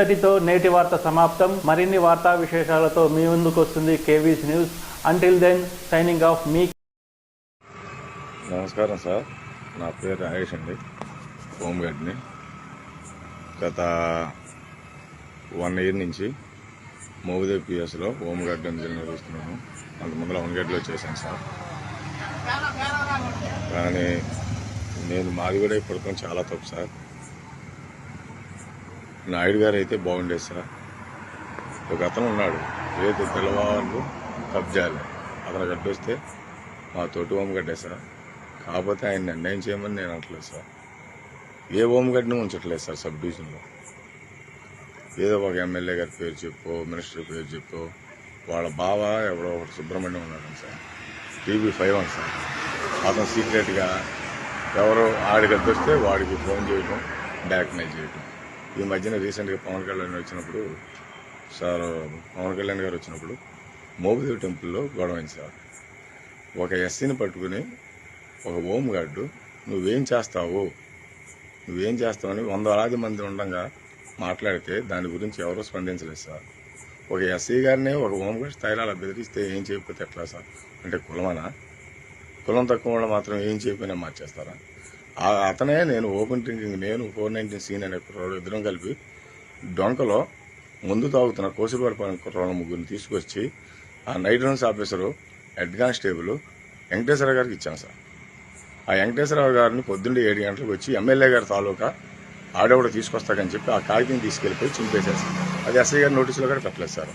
ఇంతటితో నేటి వార్త సమాప్తం. మరిన్ని వార్తా విశేషాలతో మీ ముందుకు వస్తుంది KVS news. Until then signing off మీ నమస్కారం సార్. నా పేరు రాజేష్ అండి. హోంగార్డ్ని గత వన్ ఇయర్ నుంచి మోగుదేవ్ పిఎస్లో హోంగార్డ్ ఇంజనీర్ నిర్వహిస్తున్నాను అంత ముందర హోంగార్డ్లో చేశాను సార్. కానీ నేను మాది కూడా ఇప్పటితో చాలా తప్పు సార్. నాయుడు గారు అయితే బాగుండేది సార్. ఒక అతను ఉన్నాడు. ఏదో తెల్లవాళ్ళు కబ్జాలు అతను కట్టొస్తే మా తోటి హోంగడ్డే సార్. కాకపోతే ఆయన నిర్ణయం చేయమని నేను అనట్లేదు సార్. ఏ హోంగడ్ని ఉంచట్లేదు సార్ సబ్ డివిజన్లో ఏదో ఒక ఎమ్మెల్యే గారి పేరు చెప్పు మినిస్టర్ పేరు చెప్పు వాళ్ళ బావ ఎవడో ఒకటి సుబ్రహ్మణ్యం ఉన్నాడు సార్. టీవీ ఫైవ్ అని సార్. అతను సీక్రెట్గా ఎవరో ఆడికి వస్తే వాడికి ఫోన్ చేయటం బ్యాక్ మెయిల్ చేయటం. ఈ మధ్యన రీసెంట్గా పవన్ కళ్యాణ్ వచ్చినప్పుడు సార్ పవన్ కళ్యాణ్ గారు వచ్చినప్పుడు మోబుదేవి టెంపుల్లో గొడవైంది సార్. ఒక ఎస్సీని పట్టుకుని ఒక హోమ్ గార్డు నువ్వేం చేస్తావు? నువ్వేం చేస్తావని వందలాది మంది ఉండగా మాట్లాడితే దాని గురించి ఎవరూ స్పందించలేదు సార్. ఒక ఎస్సీ గారిని ఒక హోమ్ గార్డ్ స్థాయిలో అలా బెదిరిస్తే ఏం చేయకపోతే ఎట్లా సార్? అంటే కులమనా? కులం తక్కువ వాళ్ళు మాత్రం ఏం చేయకపోయినా మార్చేస్తారా? అతనే నేను ఓపెన్ డ్రింకింగ్ నేను ఫోర్ నైన్టీన్ సీన్ అనే కుర్రాడు ఇద్దరం కలిపి డొంకలో ముందు తాగుతున్న కోసిపాలపాలెం కుర్రాళ్ళ ముగ్గురిని తీసుకొచ్చి ఆ night runs officer head constable Venkateswara గారికి ఇచ్చాను సార్. ఆ వెంకటేశ్వరరావు గారిని పొద్దున్నే ఏడు గంటలకు వచ్చి ఎమ్మెల్యే గారి తాలూకా ఆడవిడ తీసుకొస్తాకని చెప్పి ఆ కాగితం తీసుకెళ్ళిపోయి చింపేశారు అది ఎస్ఐ గారి నోటీసులో కూడా పెట్టలేదు సార్.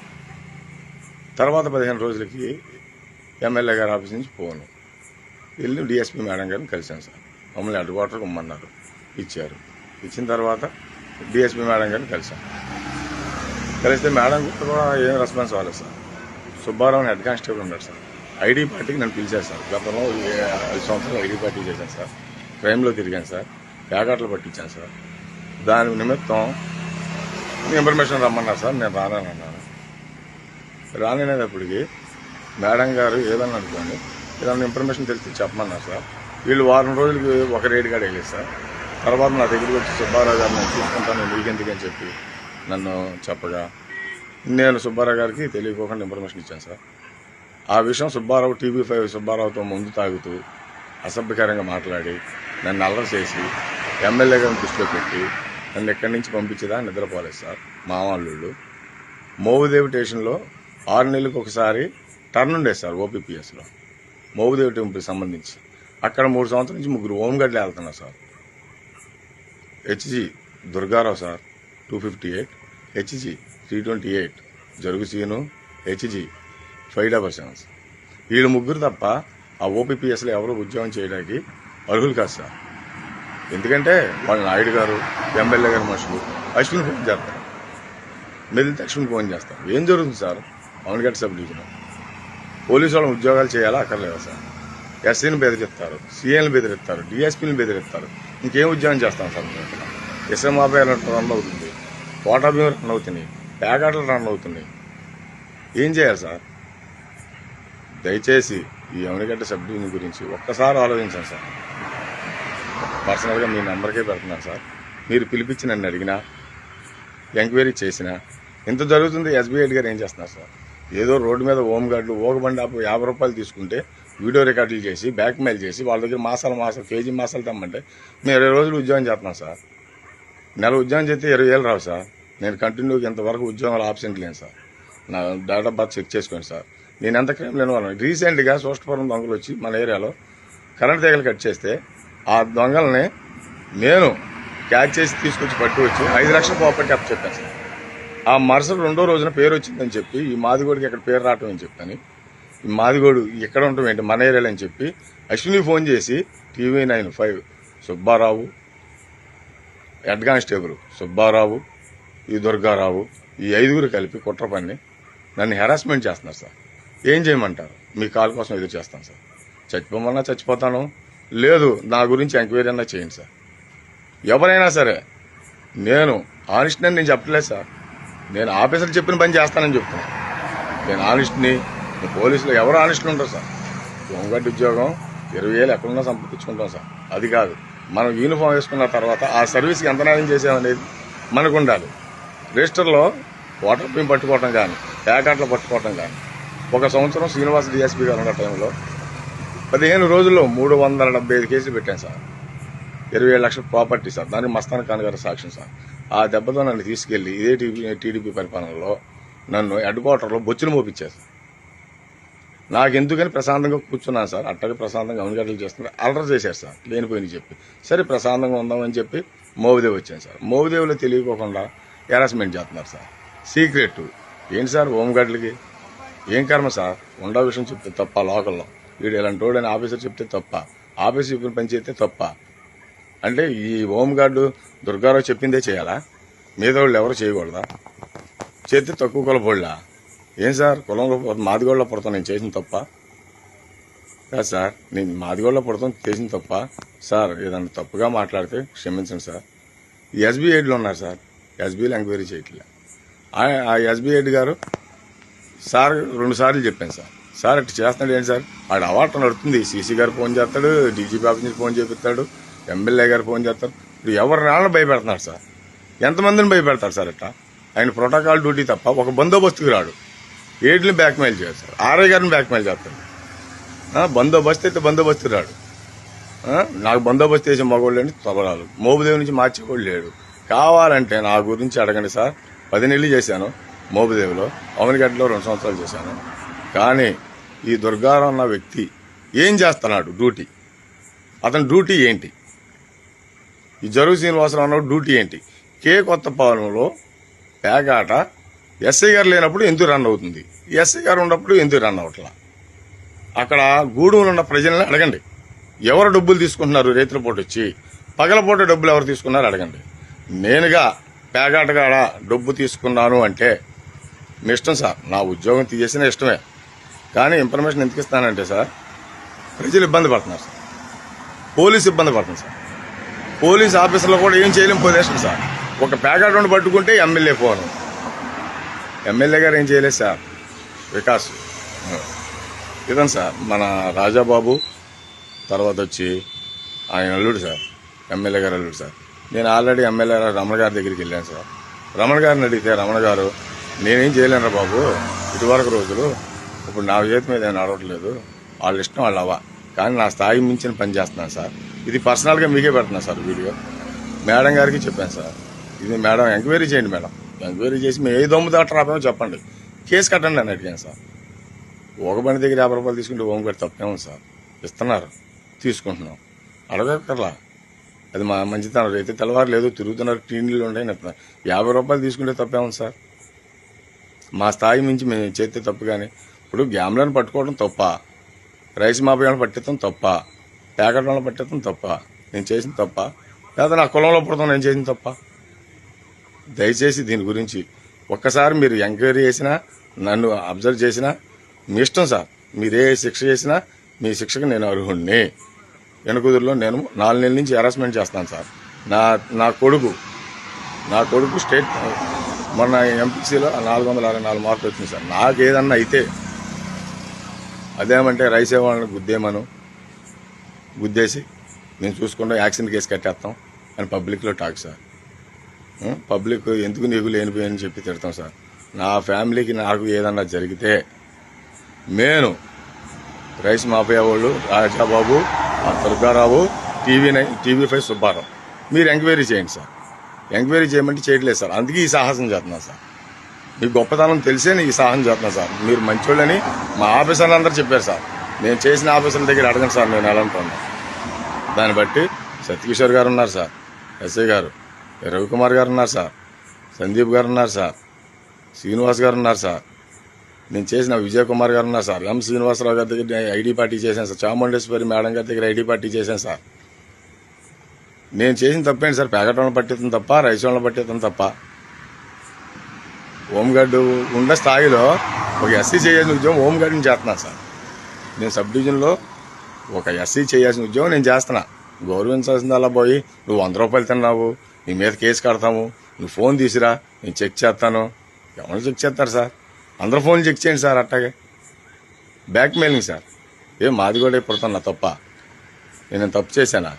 తర్వాత పదిహేను రోజులకి ఎమ్మెల్యే గారి ఆఫీస్ నుంచి ఫోను. వెళ్ళి డిఎస్పీ మేడం గారిని కలిశాను సార్. మమ్మల్ని హెడ్ ఇమ్మన్నారు ఇచ్చారు. ఇచ్చిన తర్వాత డిఎస్పీ మేడం గారిని కలిసాం కలిస్తే మేడం కూడా ఏం రెస్పాన్స్ అవ్వలేదు సార్. సుబ్బారావు హెడ్ కానిస్టేబుల్ ఉన్నాడు సార్. ఐడి పార్టీకి నన్ను పిలిచారు సార్. గతంలో ఐదు సంవత్సరాలు ఐడి పార్టీ చేశాను సార్. క్రైమ్లో తిరిగాను సార్. ప్యాకెట్లు పట్టించాను సార్. దాని నిమిత్తం ఇన్ఫర్మేషన్ రమ్మన్నారు సార్. నేను రానన్నాను అన్నాను. మేడం గారు ఏదన్నా అనుకోండి ఏదన్నా ఇన్ఫర్మేషన్ తెలిసి చెప్పమన్నారు సార్. వీళ్ళు వారం రోజులకి ఒక రేటు కాడ సార్. తర్వాత నా దగ్గరికి వచ్చి సుబ్బారావు గారు నేను చూసుకుంటాను నీకెందుకని చెప్పి నన్ను చెప్పగా నేను సుబ్బారావు గారికి తెలియకోకుండా ఇన్ఫర్మేషన్ ఇచ్చాను సార్. ఆ విషయం సుబ్బారావు టీవీ ఫైవ్ సుబ్బారావుతో ముందు తాగుతూ అసభ్యకరంగా మాట్లాడి నన్ను అల్లరి చేసి ఎమ్మెల్యే గారిని దృష్టిలో పెట్టి నన్ను ఎక్కడి నుంచి పంపించేదా నిద్రపోలేదు సార్ మామల్లుళ్ళు మోవుదేవి స్టేషన్లో ఆరు నెలలకు ఒకసారి టర్న్ ఉండేది సార్ ఓపీపీఎస్లో మోవుదేవి టెంపుల్కి సంబంధించి. అక్కడ మూడు సంవత్సరాల నుంచి ముగ్గురు ఓంగడ్లు వెళ్తున్నారు sir. HG Durgarao sir two fifty eight HG three twenty eight జరుగు Seenu HG five double seven వీళ్ళు ముగ్గురు తప్ప ఆ ఓపీపీఎస్లో ఎవరు ఉద్యోగం చేయడానికి అర్హులు కాదు సార్. ఎందుకంటే వాళ్ళ నాయుడు గారు ఎమ్మెల్యే గారు మనుషులు. అశ్విని ఫోన్ చేస్తారు. మెదిలితే అశ్విని ఫోన్ చేస్తారు. ఏం జరుగుతుంది sir? Pawangarh sub division. Police వాళ్ళ ఉద్యోగాలు చేయాలా? అక్కర్లేదా సార్? ఎస్సీని బెదిరిస్తారు సీఏని బెదిరిస్తారు డిఎస్పీని బెదిరిస్తారు. ఇంకేం ఉద్యోగం చేస్తాం సార్ మేము ఎస్ఎం ఆబాయ్ రన్ అవుతుంది కోటా భీమ్ రన్ అవుతున్నాయి ప్యాకెట్లు రన్ అవుతున్నాయి. ఏం చేయాలి సార్? దయచేసి ఈ అమరిగడ్డ సబ్ డివిజన్ గురించి ఒక్కసారి ఆలోచించండి సార్. పర్సనల్గా మీ నెంబర్కే పెడుతున్నాను సార్. మీరు పిలిపించి నన్ను అడిగినా ఎంక్వైరీ చేసినా ఇంత జరుగుతుంది ఎస్బీఐ గారు ఏం చేస్తున్నారు సార్? ఏదో రోడ్డు మీద హోమ్ గార్డులు ఓగబండి ఆపు యాభై రూపాయలు తీసుకుంటే వీడియో రికార్డులు చేసి బ్యాక్మెయిల్ చేసి వాళ్ళ దగ్గర మాసాలు మాసాలు కేజీ మాసాలు తెమ్మంటే మేము ఇరవై రోజులు ఉద్యోగం చేస్తున్నాం సార్. నెల ఉద్యోగం చేస్తే ఇరవై వేలు రావు సార్. నేను కంటిన్యూగా ఇంతవరకు ఉద్యోగాలు ఆబ్సెంట్ లేను సార్. నా డేట్ ఆఫ్ బర్త్ చెక్ చేసుకోండి సార్. నేను ఎంత క్రైమ్ లేని వాళ్ళని. రీసెంట్గా సోష్టపురం దొంగలు వచ్చి మన ఏరియాలో కరెంట్ తీగలు కట్ చేస్తే ఆ దొంగల్ని నేను క్యాచ్ చేసి తీసుకొచ్చి పట్టుకొచ్చి ఐదు లక్షల ప్రాపర్టీ అప్ చెప్పాను సార్. ఆ మరుసటి రెండో రోజున పేరు వచ్చిందని చెప్పి ఈ మాదిగోడికి అక్కడ పేరు రావటం అని చెప్పాను మాదిగోడు ఎక్కడ ఉంటాం ఏంటి? మన ఏరియాలో అని చెప్పి అశ్విని ఫోన్ చేసి TV nine five Subbarao head constable Subbarao ఈ దుర్గారావు ఈ ఐదుగురు కలిపి కుట్ర పన్ని నన్ను హెరాస్మెంట్ చేస్తున్నారు సార్. ఏం చేయమంటారు? మీ కాల్ కోసం ఎదురు చేస్తాను సార్. చచ్చిపోమన్నా చచ్చిపోతాను. లేదు నా గురించి ఎంక్వైరీ అన్నా చేయండి సార్. ఎవరైనా సరే నేను ఆనిస్ట్ని నేను చెప్పలేదు సార్. నేను ఆఫీసర్ చెప్పిన పని చేస్తానని చెప్తున్నాను నేను ఆనిస్ట్ని పోలీసులు ఎవరు ఆనిస్టులు ఉంటారు సార్. హోంగార్డ్ ఉద్యోగం ఇరవై వేలు ఎక్కడున్నా సంపాదించుకుంటాం సార్. అది కాదు. మనం యూనిఫామ్ వేసుకున్న తర్వాత ఆ సర్వీస్కి ఎంత న్యాయం చేసామనేది మనకు ఉండాలి రిజిస్టర్లో వాటర్ బిమ్ పట్టుకోవటం కానీ ప్యాకెట్లు పట్టుకోవటం కానీ ఒక సంవత్సరం శ్రీనివాస్ డిఎస్పీ గారు ఉన్న టైంలో పదిహేను రోజుల్లో మూడు వందల డెబ్బై ఐదు కేసులు పెట్టాను సార్. ఇరవై ఏడు లక్షల ప్రాపర్టీ సార్. దానికి మస్తాన్ ఖాన్ గారు సాక్ష్యం సార్. ఆ దెబ్బతో నన్ను తీసుకెళ్ళి ఇదే టీడీపీ పరిపాలనలో నన్ను హెడ్ క్వార్టర్లో బొచ్చులు మోపించారు. నాకెందుకని నాకు ఎందుకని ప్రశాంతంగా కూర్చున్నాను సార్. అట్టగా ప్రశాంతంగా అవునుగడ్డలు చేస్తున్నారు అలర్ చేశారు సార్. లేనిపోయిన చెప్పి. సరే ప్రశాంతంగా ఉందామని చెప్పి మోవిదేవి వచ్చాను సార్. మోవిదేవిలో తెలియకోకుండా హెరాస్మెంట్ చేస్తున్నారు సార్. సీక్రెట్. ఏంటి సార్ హోంగార్డులకి ఏం కర్మ సార్? ఉండా విషయం చెప్తే తప్ప లోకల్లో. వీడు ఇలాంటి వాడని ఆఫీసర్ చెప్తే తప్ప ఆఫీస్ చెప్పిన పని చేస్తే తప్ప. అంటే ఈ హోంగార్డు దుర్గారావు చెప్పిందే చేయాలా? మీద వాళ్ళు ఎవరు చేయకూడదా? చేస్తే తక్కువ కొలపడలా ఏం సార్? కులంలో మాదిగోళ్ళ పుడతాం నేను చేసిన తప్ప? కాదు సార్ నేను మాదిగోళ్ళ పుడతాం చేసిన తప్ప? సార్ ఏదన్నా తప్పుగా మాట్లాడితే క్షమించండి సార్. ఎస్బీ ఎయిడ్లో ఉన్నారు సార్. ఎస్బీలో ఎంక్వైరీ చేయట్లే. ఆ- ఆ ఎస్బీ ఎయిడ్ గారు సార్ రెండు సార్లు చెప్పాను సార్. సార్ అట్లా చేస్తున్నాడు ఏంటి సార్? ఆడ అవార్డు నడుతుంది సీసీ గారు ఫోన్ చేస్తాడు డీజీపీ ఆఫీస్ నుంచి ఫోన్ చేపిస్తాడు ఎమ్మెల్యే గారు ఫోన్ చేస్తాడు ఇప్పుడు ఎవరి నాళ్ళని భయపెడుతున్నాడు సార్? ఎంతమందిని భయపెడతాడు సార్ అట్లా ఆయన ప్రోటోకాల్ డ్యూటీ తప్ప ఒక బందోబస్తుకి రాడు. ఏడ్ని బ్యాక్మెయిల్ చేస్తారు. సార్ ఆర్ఐ గారిని బ్యాక్మెయిల్ చేస్తాడు బందోబస్తు అయితే బందోబస్తు రాడు. నాకు బందోబస్తు చేసే మగవాళ్ళు తబరాలు మోబుదేవి నుంచి మార్చేవాళ్ళు లేడు. కావాలంటే నా గురించి అడగండి సార్. పది నెలలు చేశాను మోబుదేవిలో అవనిగడ్డలో రెండు సంవత్సరాలు చేశాను. కానీ ఈ దుర్గారావు అన్న వ్యక్తి ఏం చేస్తున్నాడు? డ్యూటీ. అతని డ్యూటీ ఏంటి? ఈ జరుగు శ్రీనివాసరావు అన్న డ్యూటీ ఏంటి? కే కొత్త పాలనలో పేకాట ఎస్ఐ గారు లేనప్పుడు ఎందుకు రన్ అవుతుంది? ఎస్ఐ గారు ఉన్నప్పుడు ఎందుకు రన్ అవట్లా? అక్కడ గూడూరు ఉన్న ప్రజల్ని అడగండి. ఎవరు డబ్బులు తీసుకుంటున్నారు రైతుల పూట వచ్చి? పగలపూట డబ్బులు ఎవరు తీసుకున్నారు అడగండి. నేనుగా పేగాటగాడ డబ్బు తీసుకున్నాను అంటే మీ ఇష్టం సార్. నా ఉద్యోగం తీసేసిన ఇష్టమే. కానీ ఇన్ఫర్మేషన్ ఎందుకు ఇస్తానంటే సార్ ప్రజలు ఇబ్బంది పడుతున్నారు సార్. పోలీసు ఇబ్బంది పడుతుంది సార్. పోలీస్ ఆఫీసర్లు కూడా ఏం చేయలేం పొజిషన్ సార్. ఒక పేగాటను పట్టుకుంటే ఎమ్మెల్యే ఫోను ఎమ్మెల్యే గారు ఏం చేయలేదు సార్. వికాస్. ఇదని సార్ మన రాజాబాబు తర్వాత వచ్చి ఆయన అల్లుడు సార్ ఎమ్మెల్యే గారు అల్లుడు సార్. నేను ఆల్రెడీ ఎమ్మెల్యే రమణ గారి దగ్గరికి వెళ్ళాను సార్. రమణ గారిని అడిగితే రమణ గారు నేనేం చేయలేనురా బాబు ఇటువరకు రోజులు ఇప్పుడు నా చేతి మీద ఏం నడవట్లేదు. వాళ్ళ ఇష్టం వాళ్ళ అవ్వ. కానీ నా స్థాయి మించిన పని చేస్తున్నాను సార్. ఇది పర్సనల్గా మీకే పెడుతున్నాను సార్ వీడియో. మేడం గారికి చెప్పాను సార్. ఇది మేడం ఎంక్వైరీ చేయండి మేడం. ఎంక్వైరీ చేసి మేము ఏ దొమ్ము దాట చెప్పండి. కేసు కట్టండి అని అడిగాను సార్. ఒక బండి దగ్గర యాభై రూపాయలు తీసుకుంటే ఓం గారు తప్పేమో సార్? ఇస్తున్నారు. తీసుకుంటున్నాం. అడగక్కర్లా. అది మా మంచితనం. అయితే తెల్లవారు లేదు తిరుగుతున్నారు టీన్లు ఉంటాయి యాభై రూపాయలు తీసుకుంటే తప్పేమో సార్? మా స్థాయి మించి మేము చేస్తే తప్పు కానీ ఇప్పుడు గ్యామ్లను పట్టుకోవడం తప్ప రైస్ మాపయాలను పట్టేస్తాం తప్ప ప్యాకెట్ వాళ్ళని పట్టించడం తప్ప నేను చేసిన తప్ప లేదా నా కులంలో పుడతాం నేను చేసిన తప్ప. దయచేసి దీని గురించి ఒక్కసారి మీరు ఎంక్వైరీ చేసినా నన్ను అబ్జర్వ్ చేసినా మీ ఇష్టం సార్. మీరే శిక్ష చేసినా మీ శిక్షకు నేను అర్హుణ్ణి. వెనుకుదురులో నేను నాలుగు నెలల నుంచి హెరాస్మెంట్ చేస్తాను సార్. నా నా కొడుకు నా కొడుకు స్టేట్ మొన్న ఎంపీసీలో నాలుగు వందల అరవై నాలుగు మార్కులు వచ్చింది సార్. నాకు ఏదన్నా అయితే అదేమంటే రైసే వాళ్ళని గుద్దేమను. గుద్దేసి మేము చూసుకుంటాం యాక్సిడెంట్ కేసు కట్టేస్తాం అని పబ్లిక్లో టాక్ సార్. పబ్లిక్ ఎందుకు నీకు లేనిపోయని చెప్పి తిడతాం సార్. నా ఫ్యామిలీకి నాకు ఏదన్నా జరిగితే నేను రైస్ మాఫియా వాళ్ళు రాజాబాబు ఆ Durgarao TV nine TV five Subbarao. మీరు ఎంక్వైరీ చేయండి సార్. ఎంక్వైరీ చేయమంటే చేయట్లేదు సార్. అందుకే ఈ సాహసం చేస్తున్నాను సార్. మీ గొప్పతనం తెలిసే నేను ఈ సాహసం చేస్తున్నాను సార్. మీరు మంచోళ్ళని మా ఆఫీసర్లు అందరూ చెప్పారు సార్. నేను చేసిన ఆఫీసర్ల దగ్గర అడగండి సార్ నేను ఎలా ఉంటాను. దాన్ని బట్టి సత్యకిషోర్ గారు ఉన్నారు సార్. ఎస్ఐ గారు. రవికుమార్ గారు ఉన్నారు సార్. సందీప్ గారు ఉన్నారు సార్. శ్రీనివాస్ గారు ఉన్నారు సార్. నేను చేసిన విజయ్ కుమార్ గారు ఉన్నారు సార్. ఎం శ్రీనివాసరావు గారి దగ్గర ఐడి పార్టీ చేశాను సార్. చాముండేశ్వరి మేడం గారి దగ్గర ఐడి పార్టీ చేశాను సార్. నేను చేసిన తప్పేంటి సార్? ప్యాకెట్ వాళ్ళని పట్టిస్తాను తప్ప రైస్ వాళ్ళని పట్టిస్తాను తప్ప. హోంగార్డు ఉన్న స్థాయిలో ఒక ఎస్సీ చేయాల్సిన ఉద్యోగం హోంగార్డుని చేస్తున్నాను సార్. నేను సబ్ డివిజన్లో ఒక ఎస్సీ చేయాల్సిన ఉద్యోగం నేను చేస్తున్నా. గౌరవించాల్సింది అలా పోయి నువ్వు వంద రూపాయలు తిన్నావు నీ మీద కేసు కడతాము. నువ్వు ఫోన్ తీసిరా నేను చెక్ చేస్తాను. ఎవరు చెక్ చేస్తారు సార్? అందరు ఫోన్లు చెక్ చేయండి సార్ అట్టాగే. Blackmailing sir. ఏం మాది కూడా పుడుతున్నా తప్ప. నేను తప్పు చేశానా?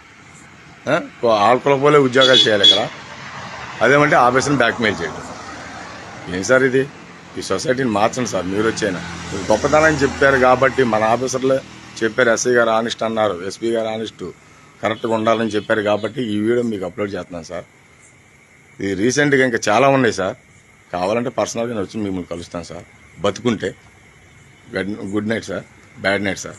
ఆడుకోలేకపోలే ఉద్యోగాలు చేయాలి ఇక్కడ. అదేమంటే ఆఫీసుని బ్యాక్మెయిల్ చేయడం. ఏం సార్ ఇది? ఈ సొసైటీని మార్చండి సార్ మీరు వచ్చైనా గొప్పతనం గొప్పతనాన్ని చెప్పారు కాబట్టి మన ఆఫీసర్లే చెప్పారు ఎస్ఐ గారు ఆనిస్ట్ అన్నారు ఎస్పీ గారు ఆనిస్ట్. కరెక్ట్గా ఉండాలని చెప్పారు కాబట్టి ఈ వీడియో మీకు అప్లోడ్ చేస్తున్నాను సార్. ఇది రీసెంట్గా ఇంకా చాలా ఉన్నాయి సార్. కావాలంటే పర్సనల్గా నేను వచ్చి మిమ్మల్ని కలుస్తాను సార్. బతుకుంటే good night sir. Bad night sir.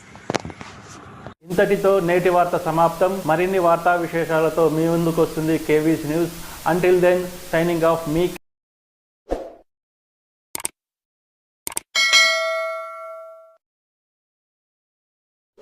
ఇంతటితో నేటి వార్త సమాప్తం. మరిన్ని వార్తా విశేషాలతో మీ ముందుకు వస్తుంది KVS news. Until then signing off మీ